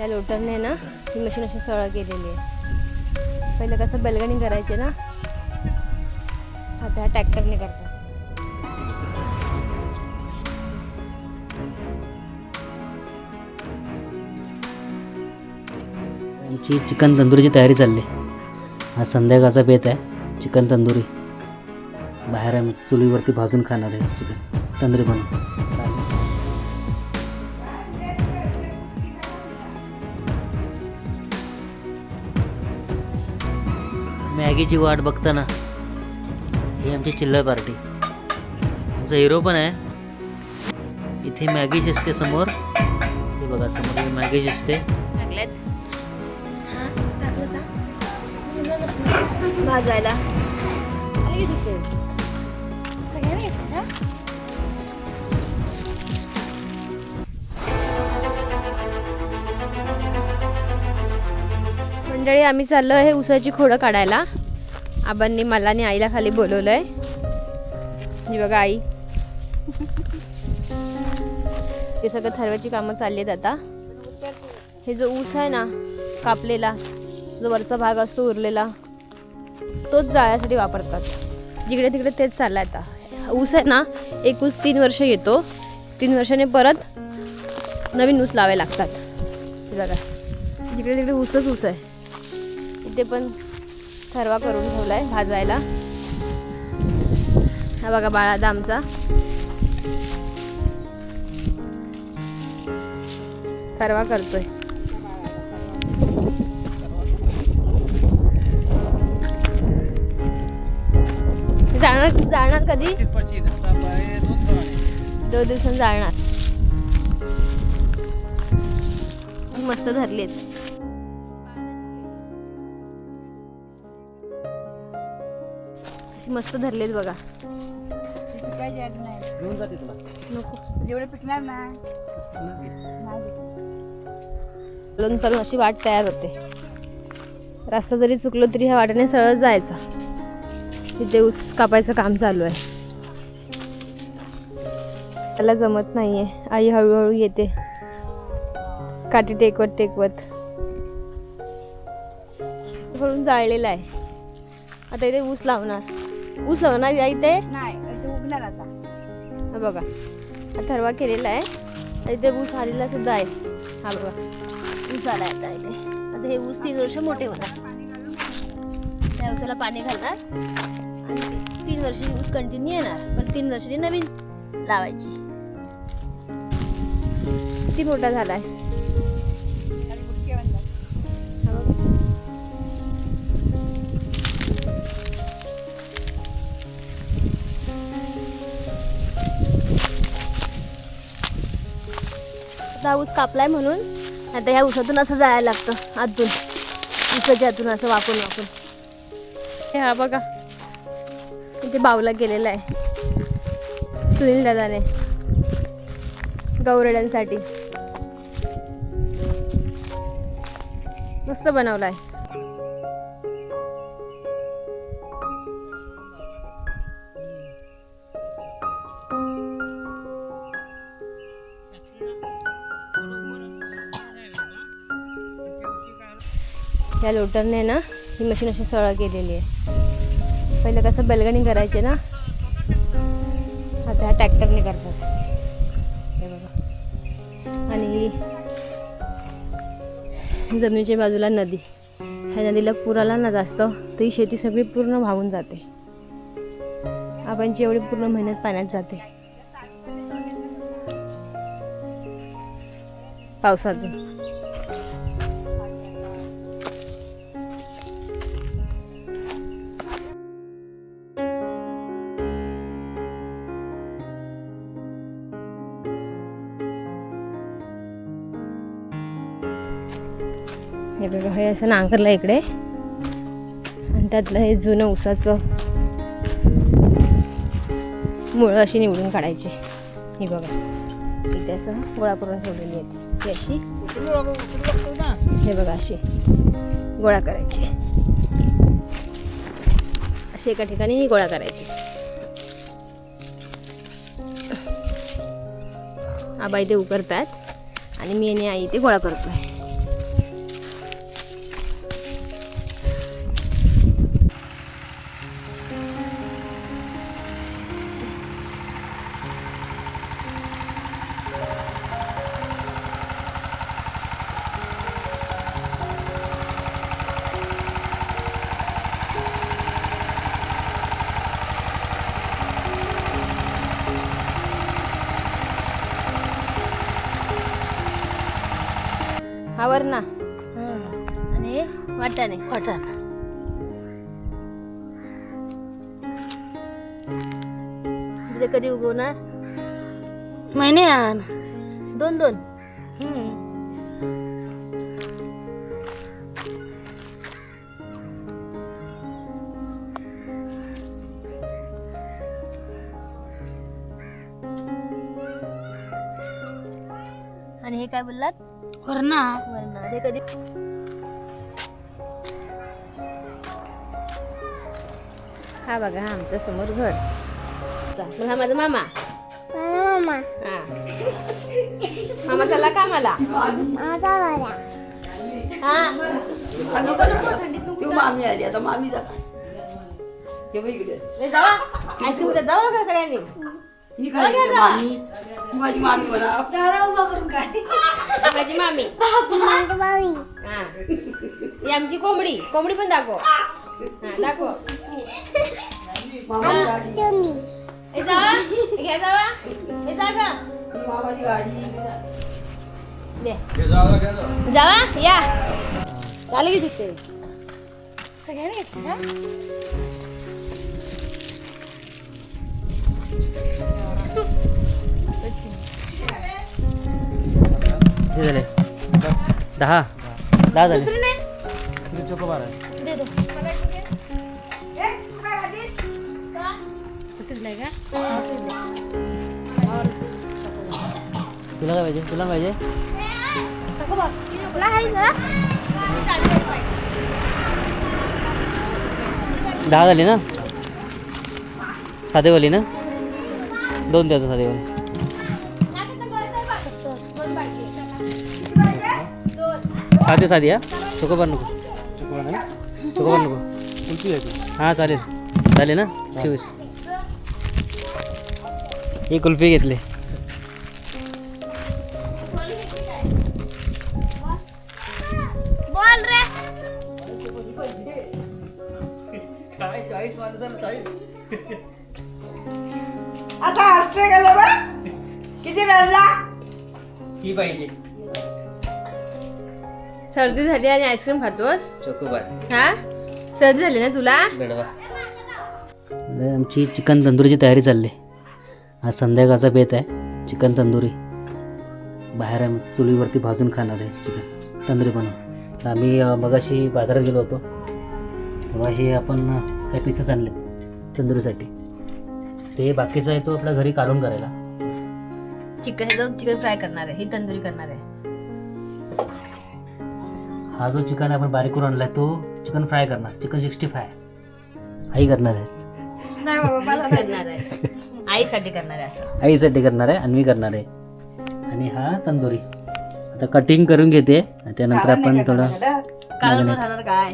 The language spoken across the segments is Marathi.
या लोटरने ना ही मशीन अशी सरळ केलेली आहे. पहिलं कसं बैलगाडी करायचे ना आता ट्रॅक्टरने करतात. आमची चिकन तंदुरीची तयारी चालली. हा संध्याकाळचा बेत आहे चिकन तंदुरी. बाहेर आम्ही चुलीवरती भाजून खाणार आहे चिकन तंदुरी बनवून. मॅगीची वाट बघताना. ही आमची चिल्लर पार्टी. आमचा हिरो पण आहे. इथे मॅगी शिजते समोर. हे बघा समोर ही मॅगी शिजते. भाजायला. मंडळी आम्ही चाललो हे उसाची खोडं काढायला. आबांनी मला आणि आईला खाली बोलवलंय. ही बघा आई. ते सगळं ठरवायची कामं चालली आहेत आता. हे जो ऊस आहे ना कापलेला जो वरचा भाग असतो उरलेला तोच जाळ्यासाठी वापरतात. जिकडे तिकडे तेच चाललं आता. ऊस आहे ना एक ऊस तीन वर्ष येतो. तीन वर्षाने परत नवीन ऊस लावावे लागतात. बघा. जिकडे तिकडे ऊसच ऊस आहे. इथे पण थरवा करून ठेवलाय भाजायला. हा बघा बाळादा आमचा थरवा करतोय. जाणार जाणार कधी? दोन दिवसांनी जाणार. मस्त धरलेत. मस्त धरलेत बघा. घेऊन जाते तुला नको. जेवढे पिकणार ना. चालून चालून अशी वाट तयार होते. रस्ता जरी चुकलो तरी ह्या वाटेने सरळ जायचा. तिथे ऊस कापायचं काम चालू आहे. त्याला जमत नाहीये. आई हळूहळू येते. काठी टेकवत टेकवत. जाळलेला आहे. आता इथे ऊस लावणार. ऊस लावणार या इथे. नाही ते उगणार आता हा बघा हा ठरवा केलेला आहे. इथे ऊस आलेला सुद्धा आहे. हा बघा ऊस आला आहे आता इथे. आता हे ऊस तीन वर्ष मोठे होणार. त्या ऊसाला पाणी घालणार. आणि तीन वर्ष ऊस कंटिन्यू येणार. पण तीन वर्षांनी नवीन लावायची. किती मोठा झालाय? खाली हा ऊस कापलाय म्हणून. आता ह्या ऊसातून असं जायला लागतं आतून. ऊसाच्या आतून असं वाकून वाकून. हे हा बघा. इथे बावला गेलेला आहे. सुनील दादाने. गौरड्यांसाठी. मस्त बनवलाय. या लोटरने ना ही मशीन अशी सरळ केलेली आहे. पहिलं कसं बैलगाडी करायची ना आता ह्या ट्रॅक्टरने करतात. हे बघा. आणि जमिनीच्या बाजूला नदी. ह्या नदीला पूर आला ना जास्त तर ही शेती सगळी पूर्ण वाहून जाते. आपण एवढी पूर्ण मेहनत पाण्यात जाते. पावसातून. असं नांगरलं इकडे. आणि त्यातलं हे जुनं उसाचं मुळं अशी निवडून काढायची. ही बघा. इथे असं गोळा करून ठेवलेली आहेत. ती अशी. हे बघा अशी. गोळा करायची. अशी एका ठिकाणी ही गोळा करायची. आबा इथे उकरतात आणि मी आणि आई इथे गोळा करतोय. हा. वरणा आणि हे वाटाणे. वाटण. तिथे कधी उगवणार? महिन्यान दोन दोन. आणि हे काय बोललात? वरणा वरणा हे कधी हा बघा आमच्यासमोर घर. मग हा माझा मामा. हा. मामा चला का मला हा. नको नको थंडीत नको तू मामी आली. आता मामी जा. हे बघ इकडे. ए, जावा. आईस्क्रीम उद्या जाऊ का सगळ्यांनी? इकडे मामी. माझी मामी म्हणा दारा उभा करून काय माझी मामी. हा. ही आमची कोंबडी. कोंबडी पण दाखव. हा दाखव. जावा. घ्या जावा. मामाची गाडी. दे. जावा? या. चालू की तिथे? सगळ्यांनी घेतली किती झाले दहा. दहा झाले. दुसरी नाही? दे दे. तिथेच नाही का? तुला काय पाहिजे? तुला पाहिजे? दहा झाली ना? साधेवाली ना? दोन द्यायचं साधेवाली. साधे साधी हा? चोकोबार नको. चोकोबार नको. हां चालेल. चालेल ना? चोवीस. ही कुल्फी घेतली. बोल रे. आता हसते का जरा किती रडला? ही पाहिजे. सर्दी झाली आणि आईस्क्रीम खातोस? चोकोबार हा? सर्दी झाली ना तुला? बेडवा. आमची चिकन तंदुरीची तयारी चालली. आज संध्याकाळचा बेत आहे. चिकन तंदुरी. बाहेर आम्ही चुलीवरती भाजून खाणार आहे चिकन. तंदुरी बनवून. तर आम्ही अ, मगाशी बाजारात गेलो होतो. तेव्हा हे आपण अ, काही पीसेस आणले तंदुरीसाठी. ते बाकीचं आहे तो आपल्या घरी काढून करायला. चिकन हे जाऊन चिकन फ्राय करणार आहे. ही तंदुरी करणार आहे. हा जो चिकन आहे आपण बारीक करून आणला आहे तो चिकन फ्राय करणार. चिकन सिक्स्टी फ्राय आई करणार आहे. नाही बाबा मला नाही. करणार आहे. आईसाठी करणार आहे असं. आईसाठी करणार आहे आणि मी करणार आहे. आणि हा तंदुरी. आता कटिंग करून घेते. आणि त्यानंतर कालवण आपण नाही थोडं डाळ. राहणार काय?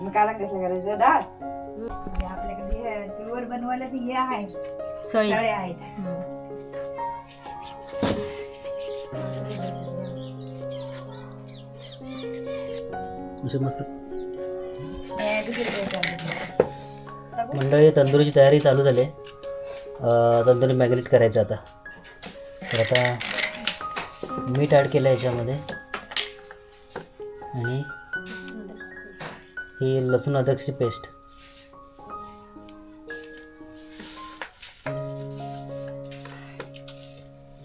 मग काला कसं करायचं? डाळ. म्हणजे आपल्याकडे हे चुलीवर बनवायला ती हे आहे. सळी तळे आहेत. हम्म. असे मस्त? मंडळी तंदुरीची तयारी चालू झाली. आहे तंदुरी मॅग्नेट करायचं आता. तर आता मीठ ॲड केलं याच्यामध्ये. आणि ही लसूण अद्रकची पेस्ट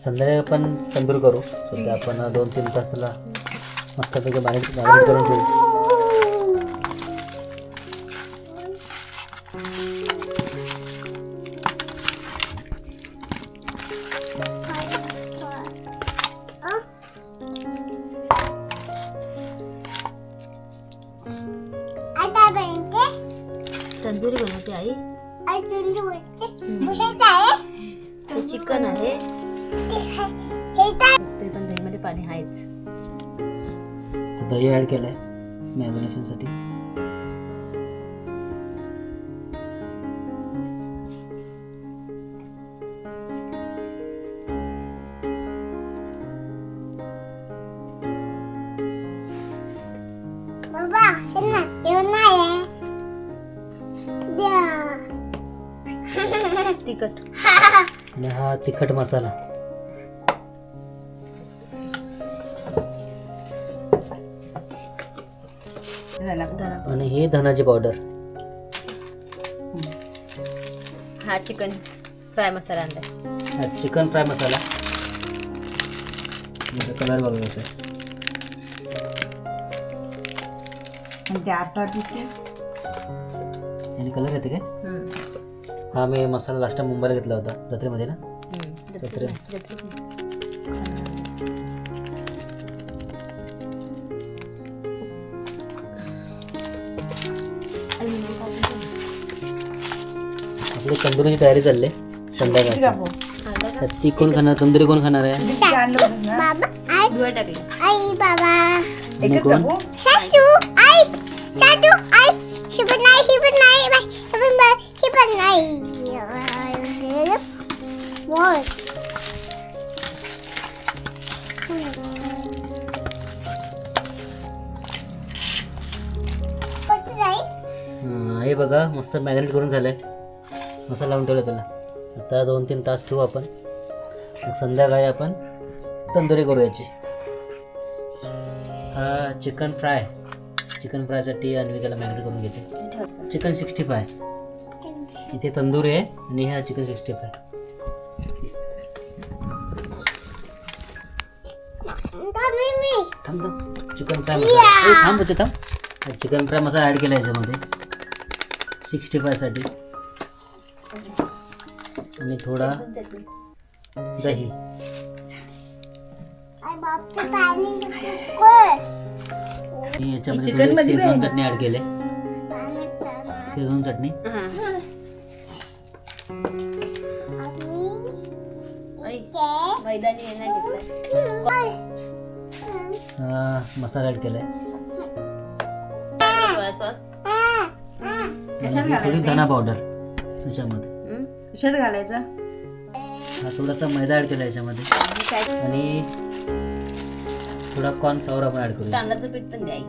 संध्याकाळी आपण तंदूर करू. सध्या आपण दोन तीन तास त्याला मस्तपैकी मॅग्नेट मॅग्नेट करून ठेवू. तिखट. आणि हा तिखट मसाला. आणि हे धनाची पावडर हा चिकन फ्राय मसाला आणलाय. हा चिकन फ्राय मसाला. कलर बघायचा आणि ते आटा याने कलर येते काय. हा मी मसाला लास्ट टाइम मुंबईला घेतला होता जत्रेमध्ये ना. जत्रे. आपली तंदुरीची तयारी चालली आहे संध्याकाळची. तर ती कोण खाणार तंदुरी कोण खाणार आहे? कोण? हां, हे बघा मस्त मॅरिनेट करून झालंय. मसाला लावून ठेवला त्याला. आता दोन तीन तास ठेवू आपण. मग संध्याकाळी आपण तंदुरी करू याची हा चिकन फ्राय चिकन फ्रायसाठी आणि मी त्याला मॅरिनेट करून घेते. चिकन सिक्स्टी फाय इथे तंदुरी आहे आणि हा चिकन सिक्स्टी फाय थांब थांब. Chicken fry masala. थांब होते थांब. चिकन फ्राय मसाला ॲड केला याच्यामध्ये. सिक्स्टी फायसाठी आणि थोडा दही. याच्यामध्ये चिकन थोडी शेजवान? चटणी ॲड केले. शेजवान चटणी. मैदानी हे नाही घेतलाय हा, मसाला ॲड केलाय. सॉस थोडी धना पावडर याच्यामध्ये. कशात घालायचं? हा थोडासा मैदा ॲड केला याच्यामध्ये. आणि थोडा कॉर्नफ्लॉवर आपण ॲड करूया. तांदळाचं पीठ पण द्याय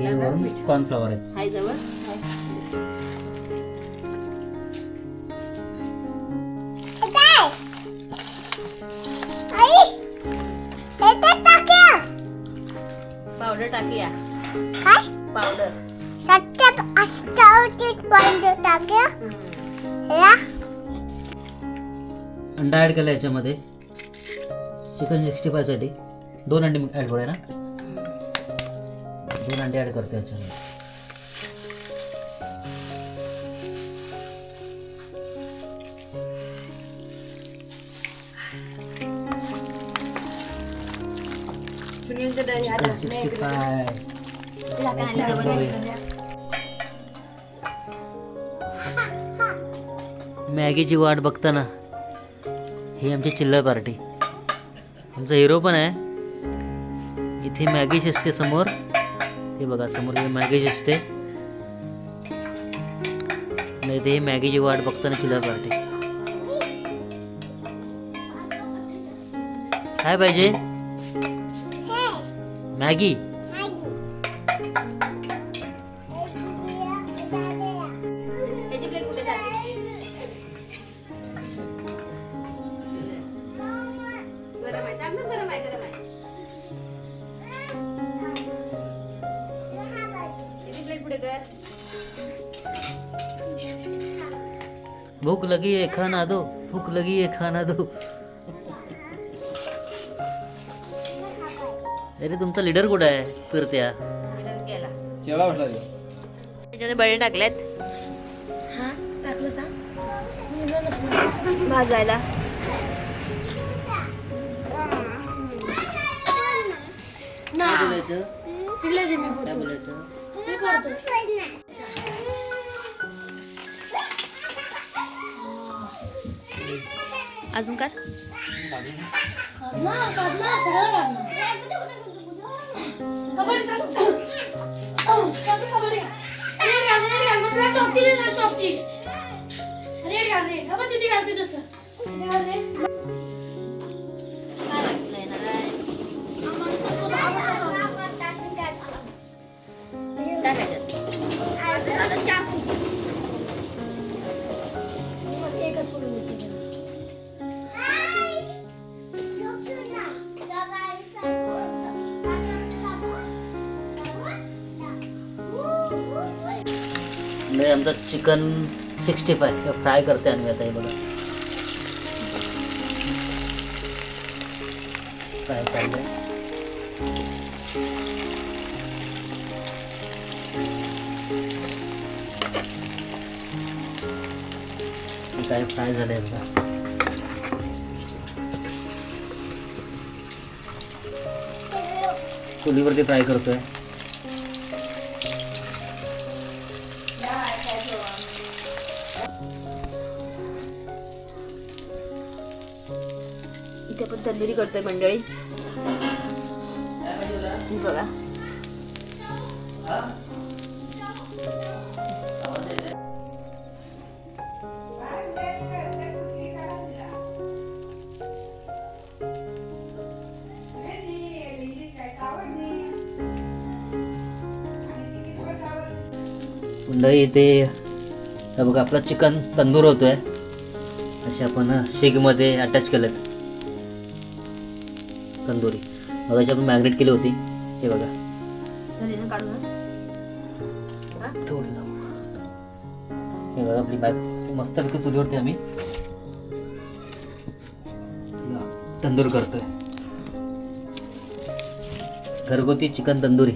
हे वरून कॉर्नफ्लॉवर आहे. हाय जवळ. पावडर. टाकूया पावडर अंडा ॲड केला याच्यामध्ये. चिकन सिक्स्टी फायसाठी दोन अंडे ॲड करूया ना? दोन अंडे ॲड करतो याच्यामध्ये. सिक्स्टी फाय मॅगीची वाट बघताना ही आमची चिल्लर पार्टी. आमचा हिरो पण आहे. इथे मॅगी शिजते समोर. हे बघा समोर इथे मॅगी शिजते. नाही ही मॅगीची वाट बघताना चिल्लर पार्टी. काय पाहिजे कर भूख लगी है खाना दो भूख लगी है खाना दो। अरे तुमचा लीडर कुठं आहे? फिरत्या. मॅडम केला जेवा उठला त्याच्यामध्ये बळे टाकलेत. हा टाकलं सांग. भाजायला. काय बोलायचं? काय बोलायचं? मी करतो. अजून काय रेड घाल, रेड घाल. मग घालते तसं. आमचं चिकन सिक्स्टी फाय फ्राय करते आणि आता हे बघा. फ्राय चाललं काय फ्राय झाले बघा. चुलीवरती फ्राय करतोय. इथे तंदुरी करतोय मंडळी. बघा. मंडळी इथे बघा आपला चिकन तंदूर होतोय. असे आपण शेगमध्ये अटॅच केलं तंदुरी. मगाशी आपण मॅग्नेट केली होती. हे बघा. थोडी. हे? बघा आपली बॅग मस्तपैकी चुलीवरती आम्ही तंदूर करतोय. घरगुती चिकन तंदुरी.